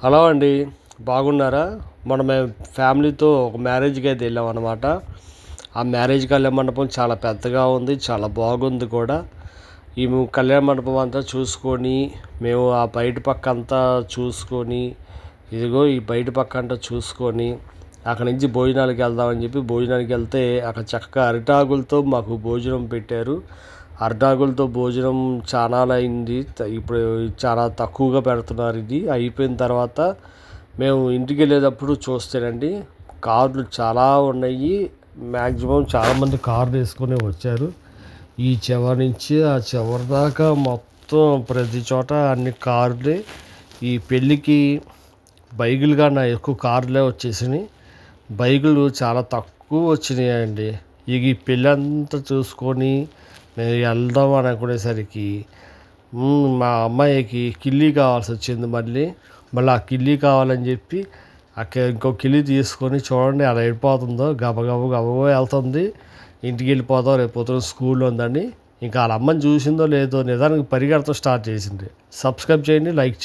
Hello అండి. బాగున్నారా? మనం మేము ఫ్యామిలీతో ఒక మ్యారేజ్కి అయితే వెళ్ళాం అనమాట ఆ మ్యారేజ్ కళ్యాణ మండపం చాలా పెద్దగా ఉంది చాలా బాగుంది కూడా. ఈ కళ్యాణ మండపం అంతా చూసుకొని మేము ఆ బయట పక్క అంతా చూసుకొని ఇదిగో ఈ బయట పక్క అంతా చూసుకొని అక్కడి నుంచి భోజనాలకు వెళ్దామని చెప్పి భోజనానికి వెళ్తే అక్కడ చక్కగా అరిటాకులతో మాకు భోజనం పెట్టారు. అరిటాకులతో భోజనం చాలా అయింది ఇప్పుడు చాలా తక్కువగా పెడుతున్నారు ఇది. అయిపోయిన తర్వాత మేము ఇంటికి వెళ్ళేటప్పుడు చూస్తేనండి కార్లు చాలా ఉన్నాయి. మ్యాక్సిమం చాలామంది కార్లు వేసుకొని వచ్చారు. ఈ చివరి నుంచి ఆ చివరి దాకా మొత్తం ప్రతి చోట అన్ని కార్లే. ఈ పెళ్ళికి బైకులుగా నా ఎక్కువ కార్లే వచ్చేసినాయి. బైకులు చాలా తక్కువ వచ్చినాయండి. ఇక ఈ పెళ్ళంతా చూసుకొని మేము వెళ్దాం అనుకునేసరికి మా అమ్మాయికి కిల్లీ కావాల్సి వచ్చింది మళ్ళీ. మళ్ళీ ఆ కిల్లీ కావాలని చెప్పి అక్కడ ఇంకో కిల్లీ తీసుకొని చూడండి అలా వెళ్ళిపోతుందో గబగబ గబగబా వెళ్తుంది. ఇంటికి వెళ్ళిపోతాం రేపు పొద్దున స్కూల్ ఉందని ఇంకా వాళ్ళ అమ్మని చూసిందో లేదో నిదానికి పరిగెడతాం స్టార్ట్ చేసింది. సబ్స్క్రైబ్ చేయండి లైక్ చేయండి.